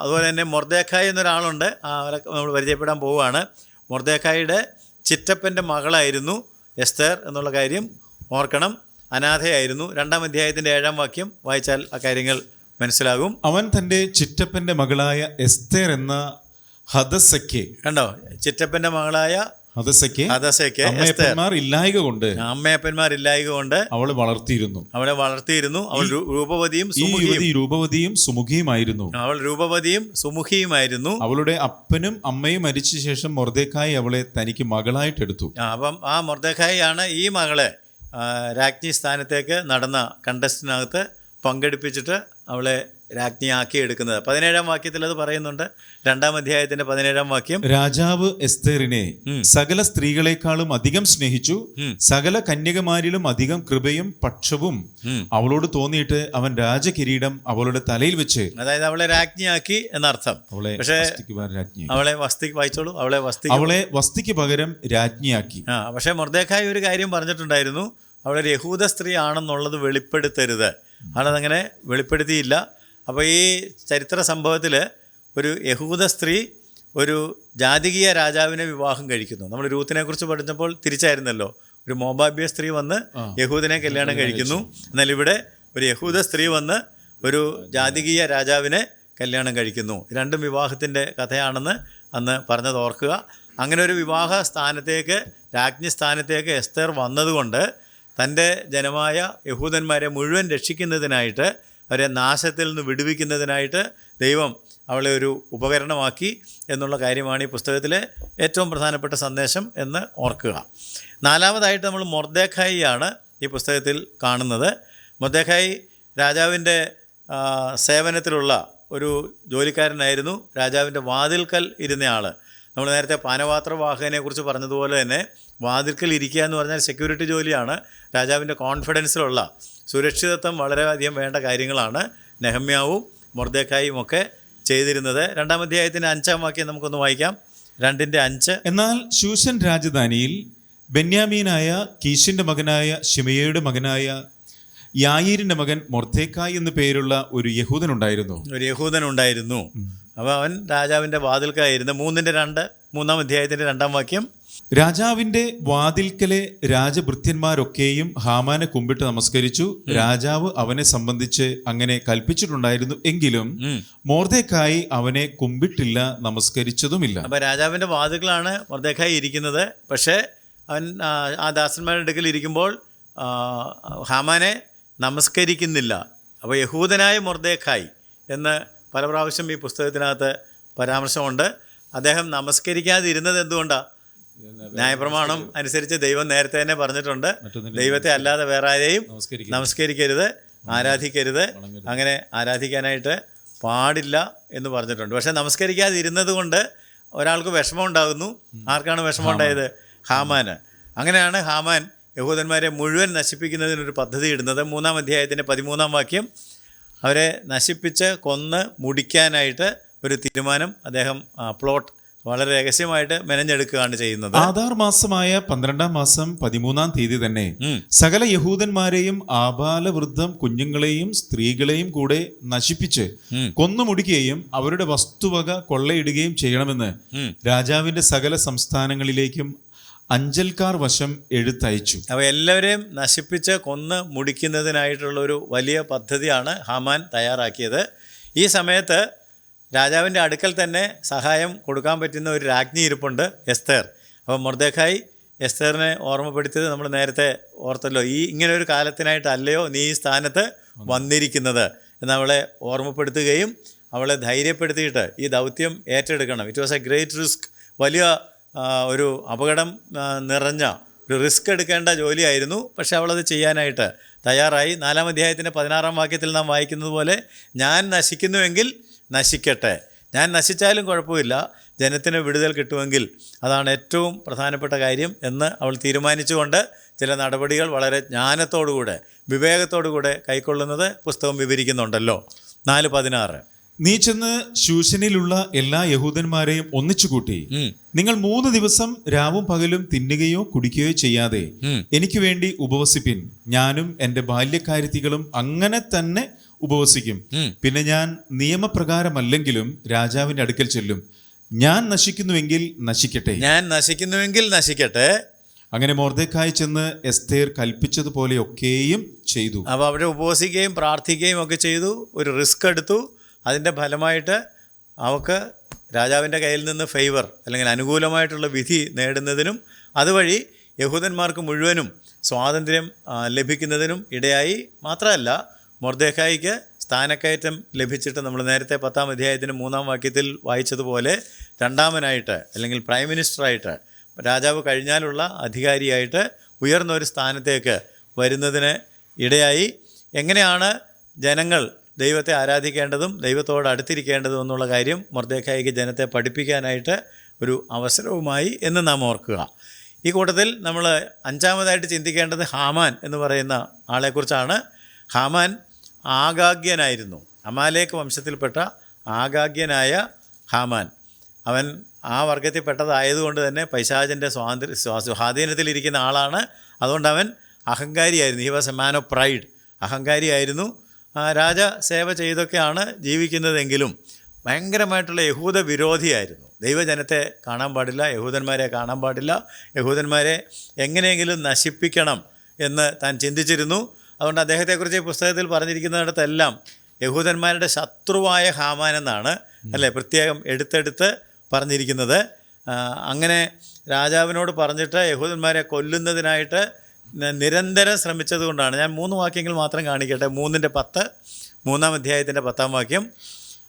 അതുപോലെ തന്നെ മൊർദേഖായി എന്നൊരാളുണ്ട്. അവരെ നമ്മൾ പരിചയപ്പെടാൻ പോവുകയാണ്. മൊർദേഖായിയുടെ ചിറ്റപ്പന്റെ മകളായിരുന്നു എസ്തേർ എന്നുള്ള കാര്യം ഓർക്കണം. അനാഥയായിരുന്നു. രണ്ടാം അധ്യായത്തിന്റെ ഏഴാം വാക്യം വായിച്ചാൽ ആ കാര്യങ്ങൾ മനസ്സിലാകും. അവൻ തന്റെ ചിറ്റപ്പന്റെ മകളായ എസ്തേർ എന്ന ഹദസയ്ക്ക്. കണ്ടോ? ചിറ്റപ്പന്റെ മകളായ ഹദസയ്ക്ക് ഹദസയ്ക്ക് അമ്മയപ്പന്മാർ ഇല്ലായക കൊണ്ട് അമ്മയപ്പന്മാർ ഇല്ലായക കൊണ്ട് അവളെ വളർത്തിയിരുന്നു. അവളെ വളർത്തിയിരുന്നു. അവൾ രൂപവതിയും യുവതി രൂപവതിയും സുമുഖിയുമായിരുന്നു. അവൾ രൂപവതിയും സുമുഖിയുമായിരുന്നു. അവളുടെ അപ്പനും അമ്മയും മരിച്ച ശേഷം മൊർദേക്കായി അവളെ തനിക്ക് മകളായിട്ടെടുത്തു. അപ്പം ആ മൊർദഖായി ആണ് ഈ മകളെ രാജ്ഞി സ്ഥാനത്തേക്ക് നടന്ന കണ്ടസ്റ്റിനകത്ത് പങ്കെടുപ്പിച്ചിട്ട് അവളെ രാജ്ഞിയാക്കി എടുക്കുന്നത്. പതിനേഴാം വാക്യത്തിൽ അത് പറയുന്നുണ്ട്. രണ്ടാം അധ്യായത്തിന്റെ പതിനേഴാം വാക്യം. രാജാവ് എസ്തേറിനെ സകല സ്ത്രീകളെക്കാളും അധികം സ്നേഹിച്ചു. സകല കന്യകമാരിലും അധികം കൃപയും പക്ഷവും അവളോട് തോന്നിയിട്ട് അവൻ രാജകിരീടം അവളുടെ തലയിൽ വെച്ച് അതായത് അവളെ രാജ്ഞിയാക്കി എന്നർത്ഥം. അവളെ പക്ഷേ അവളെ വസ്തി വായിച്ചോളൂ. അവളെ വസ്തി അവളെ വസ്തിക്ക് പകരം രാജ്ഞിയാക്കി. ആ പക്ഷേ മൊർദേഖായി ഒരു കാര്യം പറഞ്ഞിട്ടുണ്ടായിരുന്നു. അവളെ യഹൂദ സ്ത്രീ ആണെന്നുള്ളത് വെളിപ്പെടുത്തരുത്. അവളതങ്ങനെ വെളിപ്പെടുത്തിയില്ല. അപ്പോൾ ഈ ചരിത്ര സംഭവത്തിൽ ഒരു യഹൂദ സ്ത്രീ ഒരു ജാതികീയ രാജാവിനെ വിവാഹം കഴിക്കുന്നു. നമ്മൾ രൂത്തിനെ കുറിച്ച് പഠിച്ചപ്പോൾ തിരിച്ചായിരുന്നല്ലോ. ഒരു മോബാബിയ സ്ത്രീ വന്ന് യഹൂദിനെ കല്യാണം കഴിക്കുന്നു. എന്നാൽ ഇവിടെ ഒരു യഹൂദ സ്ത്രീ വന്ന് ഒരു ജാതികീയ രാജാവിനെ കല്യാണം കഴിക്കുന്നു. രണ്ടും വിവാഹത്തിന്റെ കഥയാണെന്ന് അന്ന് പറഞ്ഞത് ഓർക്കുക. അങ്ങനെ ഒരു വിവാഹ സ്ഥാനത്തേക്ക് രാജ്ഞി സ്ഥാനത്തേക്ക് എസ്തർ വന്നതുകൊണ്ട് തന്റെ ജനമായ യഹൂദന്മാരെ മുഴുവൻ രക്ഷിക്കുന്നതിനായിട്ട് അവരെ നാശത്തിൽ നിന്ന് വിടുവിക്കുന്നതിനായിട്ട് ദൈവം അവളെ ഒരു ഉപകരണമാക്കി എന്നുള്ള കാര്യമാണ് ഈ പുസ്തകത്തിലെ ഏറ്റവും പ്രധാനപ്പെട്ട സന്ദേശം എന്ന് ഓർക്കുക. നാലാമതായിട്ട് നമ്മൾ മൊർദേഖായിയാണ് ഈ പുസ്തകത്തിൽ കാണുന്നത്. മൊർദേഖായി രാജാവിന്റെ സേവനത്തിലുള്ള ഒരു ജോലിക്കാരനായിരുന്നു. രാജാവിന്റെ വാതിൽക്കൽ ഇരുന്നയാൾ നമ്മൾ നേരത്തെ പാനപാത്ര കുറിച്ച് പറഞ്ഞതുപോലെ തന്നെ വാതിൽക്കൽ ഇരിക്കുക എന്ന് പറഞ്ഞാൽ സെക്യൂരിറ്റി ജോലിയാണ്. രാജാവിന്റെ കോൺഫിഡൻസിലുള്ള സുരക്ഷിതത്വം വളരെയധികം വേണ്ട കാര്യങ്ങളാണ് നെഹമ്യാവും മൊർദേക്കായും ഒക്കെ ചെയ്തിരുന്നത്. രണ്ടാം അധ്യായത്തിന്റെ അഞ്ചാം വാക്യം നമുക്കൊന്ന് വായിക്കാം. രണ്ടിന്റെ അഞ്ച്. എന്നാൽ ശൂഷൻ രാജധാനിയിൽ ബെന്യാമീനായ കീശിന്റെ മകനായ ഷിമയയുടെ മകനായ യായിരിന്റെ മകൻ മൊർത്തേക്കായ് എന്നു പേരുള്ള ഒരു യഹൂദൻ ഉണ്ടായിരുന്നു. ഒരു യഹൂദൻ ഉണ്ടായിരുന്നു. അപ്പോൾ അവൻ രാജാവിന്റെ വാതിൽക്കായിരുന്നു മൂന്നിന്റെ രണ്ട് മൂന്നാം അധ്യായത്തിന്റെ രണ്ടാം വാക്യം രാജാവിന്റെ വാതിൽക്കലെ രാജഭൃത്യന്മാരൊക്കെയും ഹാമാനെ കുമ്പിട്ട് നമസ്കരിച്ചു. രാജാവ് അവനെ സംബന്ധിച്ച് അങ്ങനെ കൽപ്പിച്ചിട്ടുണ്ടായിരുന്നു എങ്കിലും. മോർദേക്കായി അവനെ കുമ്പിട്ടില്ല നമസ്കരിച്ചതുമില്ല. അപ്പൊ രാജാവിന്റെ വാതിലാണ് മോർദേക്കായി ഇരിക്കുന്നത്. പക്ഷേ അവൻ ആ, ആ ദാസന്മാരുടെ അടുക്കൽ ഇരിക്കുമ്പോൾ ഹാമാനെ നമസ്കരിക്കുന്നില്ല. അപ്പോൾ യഹൂദനായ മൊർദേഖായി എന്ന് പല പ്രാവശ്യം ഈ പുസ്തകത്തിനകത്ത് പരാമർശമുണ്ട്. അദ്ദേഹം നമസ്കരിക്കാതിരുന്നത് എന്തുകൊണ്ടാണ് ന്യായപ്രമാണം അനുസരിച്ച് ദൈവം നേരത്തെ തന്നെ പറഞ്ഞിട്ടുണ്ട്. ദൈവത്തെ അല്ലാതെ വേറെ ആരെയും നമസ്കരിക്കരുത്. ആരാധിക്കരുത്. അങ്ങനെ ആരാധിക്കാനായിട്ട് പാടില്ല എന്ന് പറഞ്ഞിട്ടുണ്ട്. പക്ഷെ നമസ്കരിക്കാതിരുന്നത് കൊണ്ട് ഒരാൾക്ക് വിഷമം ഉണ്ടാകുന്നു ആർക്കാണ് വിഷമം ഉണ്ടായത് ഹാമാന്. അങ്ങനെയാണ് ഹാമാൻ യഹൂദന്മാരെ മുഴുവൻ നശിപ്പിക്കുന്നതിനൊരു പദ്ധതി ഇടുന്നത്. മൂന്നാം അധ്യായത്തിന്റെ പതിമൂന്നാം വാക്യം. അവരെ നശിപ്പിച്ച് കൊന്ന് മുടിക്കാനായിട്ട് ഒരു തീരുമാനം അദ്ദേഹം പ്ലോട്ട് വളരെ രഹസ്യമായിട്ട് മെനഞ്ഞെടുക്കുകയാണ് ചെയ്യുന്നത് ആധാർ മാസമായ പന്ത്രണ്ടാം മാസം പതിമൂന്നാം തീയതി തന്നെ. സകല യഹൂദന്മാരെയും ആബാലവൃദ്ധം കുഞ്ഞുങ്ങളെയും സ്ത്രീകളെയും കൂടെ നശിപ്പിച്ച്. കൊന്നുമുടിക്കുകയും അവരുടെ വസ്തുവക കൊള്ളയിടുകയും ചെയ്യണമെന്ന്. രാജാവിന്റെ സകല സംസ്ഥാനങ്ങളിലേക്കും അഞ്ചൽക്കാർ വശം എഴുത്തയച്ചു അവ എല്ലാവരെയും നശിപ്പിച്ച് കൊന്ന് മുടിക്കുന്നതിനായിട്ടുള്ള ഒരു വലിയ പദ്ധതിയാണ് ഹമാൻ തയ്യാറാക്കിയത് ഈ സമയത്ത് രാജാവിന്റെ അടുക്കൽ തന്നെ സഹായം കൊടുക്കാൻ പറ്റുന്ന ഒരു രാജ്ഞി ഇരിപ്പുണ്ട് എസ്തേർ. അപ്പോൾ മൊർദേഖായി എസ്തേറിനെ ഓർമ്മപ്പെടുത്തിയത് നമ്മൾ നേരത്തെ ഓർത്തല്ലോ ഈ ഇങ്ങനെ ഒരു കാലത്തിനായിട്ടല്ലയോ നീ ഈ സ്ഥാനത്ത് വന്നിരിക്കുന്നത് എന്ന് അവളെ ഓർമ്മപ്പെടുത്തുകയും അവളെ ധൈര്യപ്പെടുത്തിയിട്ട് ഈ ദൗത്യം ഏറ്റെടുക്കണം. It was a great risk വലിയ ഒരു അപകടം നിറഞ്ഞ ഒരു റിസ്ക് എടുക്കേണ്ട ജോലിയായിരുന്നു. പക്ഷേ അവളത് ചെയ്യാനായിട്ട് തയ്യാറായി. നാലാം അധ്യായത്തിന്റെ പതിനാറാം വാക്യത്തിൽ നാം വായിക്കുന്നത് പോലെ ഞാൻ നശിക്കുന്നുവെങ്കിൽ നശിക്കട്ടെ. ഞാൻ നശിച്ചാലും കുഴപ്പമില്ല. ജനത്തിന് വിടുതൽ കിട്ടുമെങ്കിൽ അതാണ് ഏറ്റവും പ്രധാനപ്പെട്ട കാര്യം എന്ന് അവൾ തീരുമാനിച്ചുകൊണ്ട് ചില നടപടികൾ വളരെ ജ്ഞാനത്തോടുകൂടെ വിവേകത്തോടുകൂടെ കൈക്കൊള്ളുന്നത് പുസ്തകം വിവരിക്കുന്നുണ്ടല്ലോ. നാല് പതിനാറ്. നീ ചെന്ന് ശൂശനിലുള്ള എല്ലാ യഹൂദന്മാരെയും ഒന്നിച്ചു കൂട്ടി. നിങ്ങൾ മൂന്ന് ദിവസം രാവും പകലും തിന്നുകയോ കുടിക്കുകയോ ചെയ്യാതെ എനിക്ക് വേണ്ടി ഉപവസിപ്പിൻ. ഞാനും എന്റെ ബാല്യക്കാരിത്തികളും അങ്ങനെ തന്നെ ഉപവസിക്കും. പിന്നെ ഞാൻ നിയമപ്രകാരമല്ലെങ്കിലും രാജാവിന്റെ അടുക്കൽ ചെല്ലും. ഞാൻ നശിക്കുന്നുവെങ്കിൽ നശിക്കട്ടെ. ഞാൻ നശിക്കുന്നുവെങ്കിൽ നശിക്കട്ടെ. അങ്ങനെ മോർദേക്കായി ചെന്ന് എസ്തേർ കൽപ്പിച്ചതുപോലെയൊക്കെയും ചെയ്തു. അപ്പോൾ അവിടെ ഉപവസിക്കുകയും പ്രാർത്ഥിക്കുകയും ഒക്കെ ചെയ്തു. ഒരു റിസ്ക് എടുത്തു. അതിന്റെ ഫലമായിട്ട് അവക്ക് രാജാവിന്റെ കയ്യിൽ നിന്ന് ഫേവർ അല്ലെങ്കിൽ അനുകൂലമായിട്ടുള്ള വിധി നേടുന്നതിനും അതുവഴി യഹൂദന്മാർക്ക് മുഴുവനും സ്വാതന്ത്ര്യം ലഭിക്കുന്നതിനും ഇടയായി. മാത്രമല്ല മൊർദേഖായിക്ക് സ്ഥാനക്കയറ്റം ലഭിച്ചിട്ട് നമ്മൾ നേരത്തെ പത്താം അധ്യായത്തിന് മൂന്നാം വാക്യത്തിൽ വായിച്ചതുപോലെ രണ്ടാമനായിട്ട് അല്ലെങ്കിൽ പ്രൈം മിനിസ്റ്ററായിട്ട് രാജാവ് കഴിഞ്ഞാലുള്ള അധികാരിയായിട്ട് ഉയർന്ന ഒരു സ്ഥാനത്തേക്ക് വരുന്നതിന് ഇടയായി. എങ്ങനെയാണ് ജനങ്ങൾ ദൈവത്തെ ആരാധിക്കേണ്ടതും ദൈവത്തോട് അടുത്തിരിക്കേണ്ടതും എന്നുള്ള കാര്യം മൊർദേഖായിക്ക് ജനത്തെ പഠിപ്പിക്കാനായിട്ട് ഒരു അവസരവുമായി എന്ന് നാം ഓർക്കുക. ഈ കൂട്ടത്തിൽ നമ്മൾ അഞ്ചാമതായിട്ട് ചിന്തിക്കേണ്ടത് ഹാമാൻ എന്ന് പറയുന്ന ആളെക്കുറിച്ചാണ് ഹാമാൻ ആഗാഗ്യനായിരുന്നു. അമാലേക്ക് വംശത്തിൽപ്പെട്ട ആഗാഗ്യനായ ഹാമാൻ. അവൻ ആ വർഗത്തിൽപ്പെട്ടതായതുകൊണ്ട് തന്നെ പൈശാചന്റെ സ്വാതന്ത്ര്യ സ്വാ- സ്വാധീനത്തിലിരിക്കുന്ന ആളാണ്. അതുകൊണ്ട് അവൻ അഹങ്കാരിയായിരുന്നു. He was a man of pride അഹങ്കാരിയായിരുന്നു. രാജ സേവ ചെയ്തൊക്കെയാണ് ജീവിക്കുന്നതെങ്കിലും ഭയങ്കരമായിട്ടുള്ള യഹൂദ വിരോധിയായിരുന്നു. ദൈവജനത്തെ കാണാൻ പാടില്ല യഹൂദന്മാരെ കാണാൻ പാടില്ല യഹൂദന്മാരെ എങ്ങനെയെങ്കിലും നശിപ്പിക്കണം എന്ന് താൻ ചിന്തിച്ചിരുന്നു. അതുകൊണ്ട് അദ്ദേഹത്തെക്കുറിച്ച് ഈ പുസ്തകത്തിൽ പറഞ്ഞിരിക്കുന്നിടത്തെല്ലാം യഹൂദന്മാരുടെ ശത്രുവായ ഹാമാൻ എന്നാണ് അല്ലേ പ്രത്യേകം എടുത്തെടുത്ത് പറഞ്ഞിരിക്കുന്നത്. അങ്ങനെ രാജാവിനോട് പറഞ്ഞിട്ട് യഹൂദന്മാരെ കൊല്ലുന്നതിനായിട്ട് നിരന്തരം ശ്രമിച്ചതുകൊണ്ടാണ്. ഞാൻ മൂന്ന് വാക്യങ്ങൾ മാത്രം കാണിക്കട്ടെ. മൂന്നിന്റെ പത്ത് മൂന്നാം അധ്യായത്തിന്റെ പത്താം വാക്യം.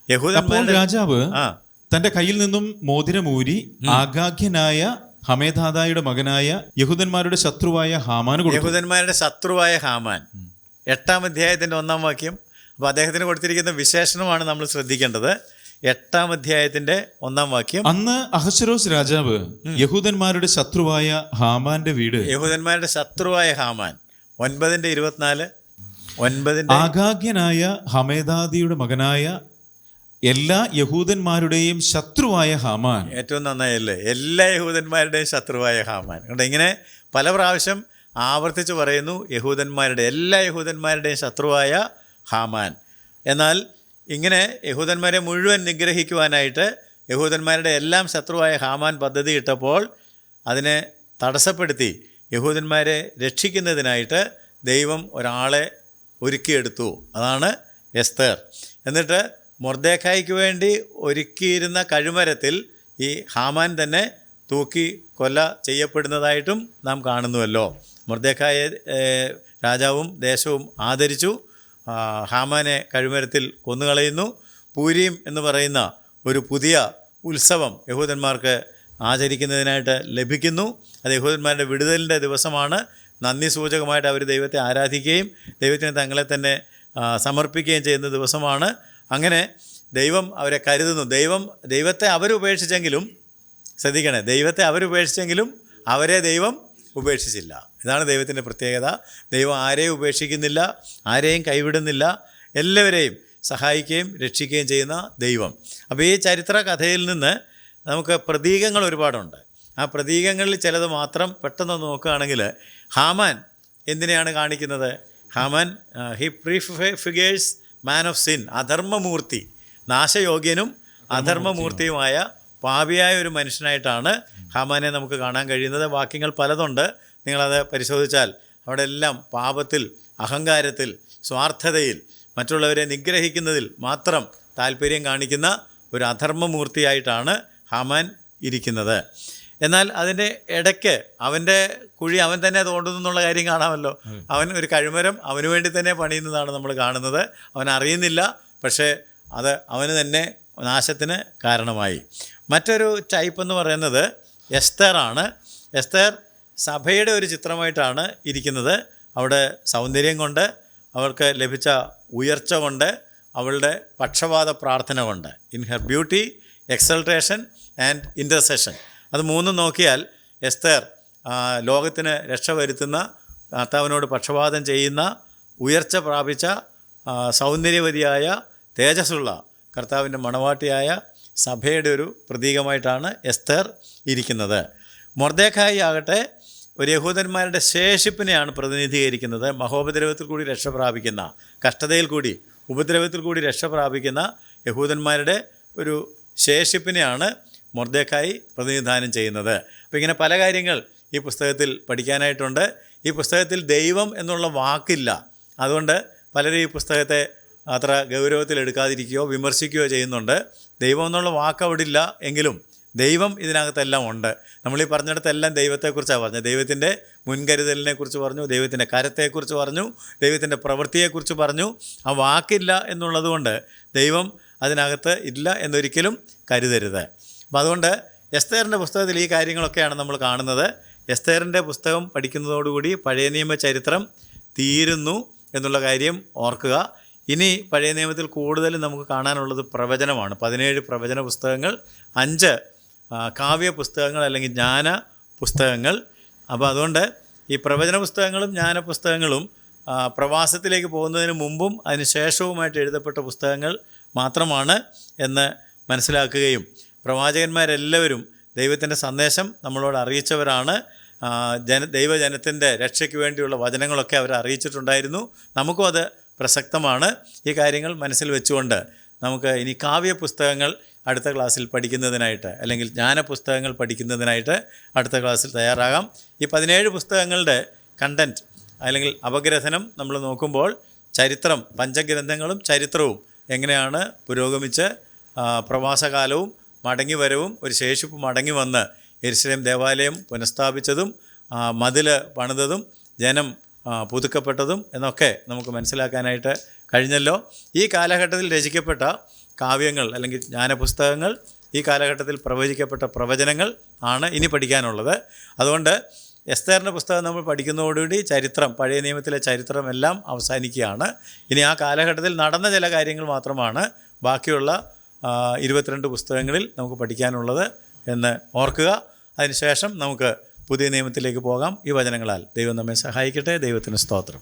യഹൂദന്മാർ രാജാവ് ആ. തന്റെ കയ്യിൽ നിന്നും മോതിരമൂരി ആഗാഗ്യനായ ഹമേധാദായുടെ മകനായ യഹൂദന്മാരുടെ ശത്രുവായ ഹാമാൻ യഹൂദന്മാരുടെ ശത്രുവായ ഹാമാൻ. എട്ടാം അധ്യായത്തിന്റെ ഒന്നാം വാക്യം. അപ്പോൾ അദ്ദേഹത്തിന് കൊടുത്തിരിക്കുന്ന വിശേഷണമാണ് നമ്മൾ ശ്രദ്ധിക്കേണ്ടത്. എട്ടാം അധ്യായത്തിന്റെ ഒന്നാം വാക്യം. അന്ന് അഹശ്വരോസ് രാജാവ് യഹൂദന്മാരുടെ ശത്രുവായ ഹാമാന്റെ വീട്. യഹൂദന്മാരുടെ ശത്രുവായ ഹാമാൻ. ഒൻപതിന്റെ ഇരുപത്തിനാല് ഒൻപതിന്റെ ആഗാഗ്യനായ ഹമേദാദിയുടെ മകനായ എല്ലാ യഹൂദന്മാരുടെയും ശത്രുവായ ഹാമാൻ. ഏറ്റവും നന്നായല്ലേ? എല്ലാ യഹൂദന്മാരുടെയും ശത്രുവായ ഹാമാൻ. അതുകൊണ്ട് ഇങ്ങനെ പല പ്രാവശ്യം ആവർത്തിച്ച് പറയുന്നു യഹൂദന്മാരുടെ എല്ലാ യഹൂദന്മാരുടെയും ശത്രുവായ ഹാമാൻ. എന്നാൽ ഇങ്ങനെ യഹൂദന്മാരെ മുഴുവൻ നിഗ്രഹിക്കുവാനായിട്ട് യഹൂദന്മാരുടെ എല്ലാം ശത്രുവായ ഹാമാൻ പദ്ധതി ഇട്ടപ്പോൾ അതിനെ തടസ്സപ്പെടുത്തി യഹൂദന്മാരെ രക്ഷിക്കുന്നതിനായിട്ട് ദൈവം ഒരാളെ ഒരുക്കിയെടുത്തു. അതാണ് എസ്തേർ. എന്നിട്ട് മൊർദേഖായ്ക്ക് വേണ്ടി ഒരുക്കിയിരുന്ന കഴുമരത്തിൽ ഈ ഹാമാൻ തന്നെ തൂക്കി കൊല ചെയ്യപ്പെടുന്നതായിട്ടും നാം കാണുന്നുവല്ലോ. മൃദേഖായെ രാജാവും ദേശവും ആദരിച്ചു. ഹാമാനെ കഴുമരത്തിൽ കൊന്നുകളയുന്നു. പൂരീം എന്ന് പറയുന്ന ഒരു പുതിയ ഉത്സവം യഹൂദന്മാർക്ക് ആചരിക്കുന്നതിനായിട്ട് ലഭിക്കുന്നു. അത് യഹൂദന്മാരുടെ വിടുതലിന്റെ ദിവസമാണ്. നന്ദി സൂചകമായിട്ട് അവർ ദൈവത്തെ ആരാധിക്കുകയും ദൈവത്തിന് തങ്ങളെ തന്നെ സമർപ്പിക്കുകയും ചെയ്യുന്ന ദിവസമാണ്. അങ്ങനെ ദൈവം അവരെ കരുതുന്നു. ദൈവം ദൈവത്തെ അവരുപേക്ഷിച്ചെങ്കിലും ശ്രദ്ധിക്കണേ ദൈവത്തെ അവരുപേക്ഷിച്ചെങ്കിലും അവരെ ദൈവം ഉപേക്ഷിച്ചില്ല. ഇതാണ് ദൈവത്തിന്റെ പ്രത്യേകത. ദൈവം ആരെയും ഉപേക്ഷിക്കുന്നില്ല ആരെയും കൈവിടുന്നില്ല എല്ലാവരെയും സഹായിക്കുകയും രക്ഷിക്കുകയും ചെയ്യുന്ന ദൈവം. അപ്പോൾ ഈ ചരിത്ര കഥയിൽ നിന്ന് നമുക്ക് പ്രതീകങ്ങൾ ഒരുപാടുണ്ട്. ആ പ്രതീകങ്ങളിൽ ചിലത് മാത്രം പെട്ടെന്ന് നോക്കുകയാണെങ്കിൽ ഹാമാൻ എന്തിനെയാണ് കാണിക്കുന്നത്? Haman he prefigures man of sin അധർമ്മമൂർത്തി. നാശയോഗ്യനും അധർമ്മമൂർത്തിയുമായ പാപിയായ ഒരു മനുഷ്യനായിട്ടാണ് ഹാമാനെ നമുക്ക് കാണാൻ കഴിയുന്നത്. വാക്യങ്ങൾ പലതുണ്ട്. നിങ്ങളത് പരിശോധിച്ചാൽ അവിടെ എല്ലാം പാപത്തിൽ അഹങ്കാരത്തിൽ സ്വാർത്ഥതയിൽ മറ്റുള്ളവരെ നിഗ്രഹിക്കുന്നതിൽ മാത്രം താല്പര്യം കാണിക്കുന്ന ഒരു അധർമ്മമൂർത്തിയായിട്ടാണ് ഹാമാൻ ഇരിക്കുന്നത്. എന്നാൽ അതിന്റെ ഇടയ്ക്ക് അവന്റെ കുഴി അവൻ തന്നെ തോണ്ടുന്നു എന്നുള്ള കാര്യം കാണാമല്ലോ. അവൻ ഒരു കഴിമരം അവന് വേണ്ടി തന്നെ പണിയുന്നതാണ് നമ്മൾ കാണുന്നത്. അവൻ അറിയുന്നില്ല പക്ഷേ അത് അവന് തന്നെ നാശത്തിന് കാരണമായി. മറ്റൊരു ടൈപ്പ് എന്ന് പറയുന്നത് എസ്തേറാണ് എസ്തേർ സഭയുടെ ഒരു ചിത്രമായിട്ടാണ് ഇരിക്കുന്നത്. അവിടെ സൗന്ദര്യം കൊണ്ട് അവർക്ക് ലഭിച്ച ഉയർച്ച കൊണ്ട് അവളുടെ പക്ഷപാത പ്രാർത്ഥന കൊണ്ട്. In her beauty exaltation and intercession അത് മൂന്നും നോക്കിയാൽ എസ്തേർ ലോകത്തിന് രക്ഷ വരുത്തുന്ന കർത്താവിനോട് പക്ഷപാതം ചെയ്യുന്ന ഉയർച്ച പ്രാപിച്ച സൗന്ദര്യവതിയായ തേജസ്സുള്ള കർത്താവിന്റെ മണവാട്ടിയായ സഭയുടെ ഒരു പ്രതീകമായിട്ടാണ് എസ്തർ ഇരിക്കുന്നത്. മൊർദേഖായി ആകട്ടെ ഒരു യഹൂദന്മാരുടെ ശേഷിപ്പിനെയാണ് പ്രതിനിധീകരിക്കുന്നത്. മഹോപദ്രവത്തിൽ കൂടി രക്ഷ പ്രാപിക്കുന്ന കഷ്ടതയിൽ കൂടി ഉപദ്രവത്തിൽ കൂടി രക്ഷ പ്രാപിക്കുന്ന യഹൂദന്മാരുടെ ഒരു ശേഷിപ്പിനെയാണ് മൊർദേഖായി പ്രതിനിധാനം ചെയ്യുന്നത്. അപ്പോൾ ഇങ്ങനെ പല കാര്യങ്ങൾ ഈ പുസ്തകത്തിൽ പഠിക്കാനായിട്ടുണ്ട്. ഈ പുസ്തകത്തിൽ ദൈവം എന്നുള്ള വാക്കില്ല. അതുകൊണ്ട് പലരും ഈ പുസ്തകത്തെ അത്ര ഗൗരവത്തിൽ എടുക്കാതിരിക്കുകയോ വിമർശിക്കുകയോ ചെയ്യുന്നുണ്ട്. ദൈവം എന്നുള്ള വാക്ക് അവിടെ ഇല്ല എങ്കിലും ദൈവം ഇതിനകത്തെല്ലാം ഉണ്ട്. നമ്മൾ ഈ പറഞ്ഞിടത്തെല്ലാം ദൈവത്തെക്കുറിച്ചാണ് പറഞ്ഞത്. ദൈവത്തിന്റെ മുൻകരുതലിനെ കുറിച്ച് പറഞ്ഞു ദൈവത്തിന്റെ കരത്തെക്കുറിച്ച് പറഞ്ഞു ദൈവത്തിന്റെ പ്രവൃത്തിയെക്കുറിച്ച് പറഞ്ഞു. ആ വാക്കില്ല എന്നുള്ളതുകൊണ്ട് ദൈവം അതിനകത്ത് ഇല്ല എന്നൊരിക്കലും കരുതരുത്. അപ്പം അതുകൊണ്ട് എസ്തേറിന്റെ പുസ്തകത്തിൽ ഈ കാര്യങ്ങളൊക്കെയാണ് നമ്മൾ കാണുന്നത്. എസ്തേറിന്റെ പുസ്തകം പഠിക്കുന്നതോടുകൂടി പഴയ നിയമ ചരിത്രം തീരുന്നു എന്നുള്ള കാര്യം ഓർക്കുക. ഇനി പഴയ നിയമത്തിൽ കൂടുതലും നമുക്ക് കാണാനുള്ളത് പ്രവചനമാണ്. പതിനേഴ് പ്രവചന പുസ്തകങ്ങൾ അഞ്ച് കാവ്യ പുസ്തകങ്ങൾ അല്ലെങ്കിൽ ജ്ഞാന പുസ്തകങ്ങൾ. അപ്പോൾ അതുകൊണ്ട് ഈ പ്രവചന പുസ്തകങ്ങളും ജ്ഞാന പുസ്തകങ്ങളും പ്രവാസത്തിലേക്ക് പോകുന്നതിന് മുമ്പും അതിന് ശേഷവുമായിട്ട് എഴുതപ്പെട്ട പുസ്തകങ്ങൾ മാത്രമാണ് എന്ന് മനസ്സിലാക്കുകയും പ്രവാചകന്മാരെല്ലാവരും ദൈവത്തിന്റെ സന്ദേശം നമ്മളോട് അറിയിച്ചവരാണ്. ജന ദൈവജനത്തിന്റെ രക്ഷയ്ക്ക് വേണ്ടിയുള്ള വചനങ്ങളൊക്കെ അവർ അറിയിച്ചിട്ടുണ്ടായിരുന്നു. നമുക്കും അത് പ്രസക്തമാണ്. ഈ കാര്യങ്ങൾ മനസ്സിൽ വെച്ചുകൊണ്ട് നമുക്ക് ഇനി കാവ്യ പുസ്തകങ്ങൾ അടുത്ത ക്ലാസ്സിൽ പഠിക്കുന്നതിനായിട്ട് അല്ലെങ്കിൽ ജ്ഞാന പുസ്തകങ്ങൾ പഠിക്കുന്നതിനായിട്ട് അടുത്ത ക്ലാസ്സിൽ തയ്യാറാകാം. ഈ പതിനേഴ് പുസ്തകങ്ങളുടെ കണ്ടന്റ് അല്ലെങ്കിൽ അപഗ്രഥനം നമ്മൾ നോക്കുമ്പോൾ ചരിത്രം പഞ്ചഗ്രന്ഥങ്ങളും ചരിത്രവും എങ്ങനെയാണ് പുരോഗമിച്ച് ആ, പ്രവാസകാലവും മടങ്ങിവരവും ഒരു ശേഷിപ്പ് മടങ്ങി വന്ന് എരുസലേം ദേവാലയം പുനഃസ്ഥാപിച്ചതും മതിൽ പണിതതും ജനം പുതുക്കപ്പെട്ടതും എന്നൊക്കെ നമുക്ക് മനസ്സിലാക്കാനായിട്ട് കഴിഞ്ഞല്ലോ. ഈ കാലഘട്ടത്തിൽ രചിക്കപ്പെട്ട കാവ്യങ്ങൾ അല്ലെങ്കിൽ ജ്ഞാനപുസ്തകങ്ങൾ ഈ കാലഘട്ടത്തിൽ പ്രവചിക്കപ്പെട്ട പ്രവചനങ്ങൾ ആണ് ഇനി പഠിക്കാനുള്ളത്. അതുകൊണ്ട് എസ്തേറിന്റെ പുസ്തകം നമ്മൾ പഠിക്കുന്നതോടുകൂടി ചരിത്രം പഴയ നിയമത്തിലെ ചരിത്രം എല്ലാം അവസാനിക്കുകയാണ്. ഇനി ആ കാലഘട്ടത്തിൽ നടന്ന ചില കാര്യങ്ങൾ മാത്രമാണ് ബാക്കിയുള്ള ഇരുപത്തിരണ്ട് പുസ്തകങ്ങളിൽ നമുക്ക് പഠിക്കാനുള്ളത് എന്ന് ഓർക്കുക. അതിനുശേഷം നമുക്ക് പുതിയ നിയമത്തിലേക്ക് പോകാം. ഈ വചനങ്ങളാൽ ദൈവം നമ്മെ സഹായിക്കട്ടെ. ദൈവത്തിന് സ്തോത്രം.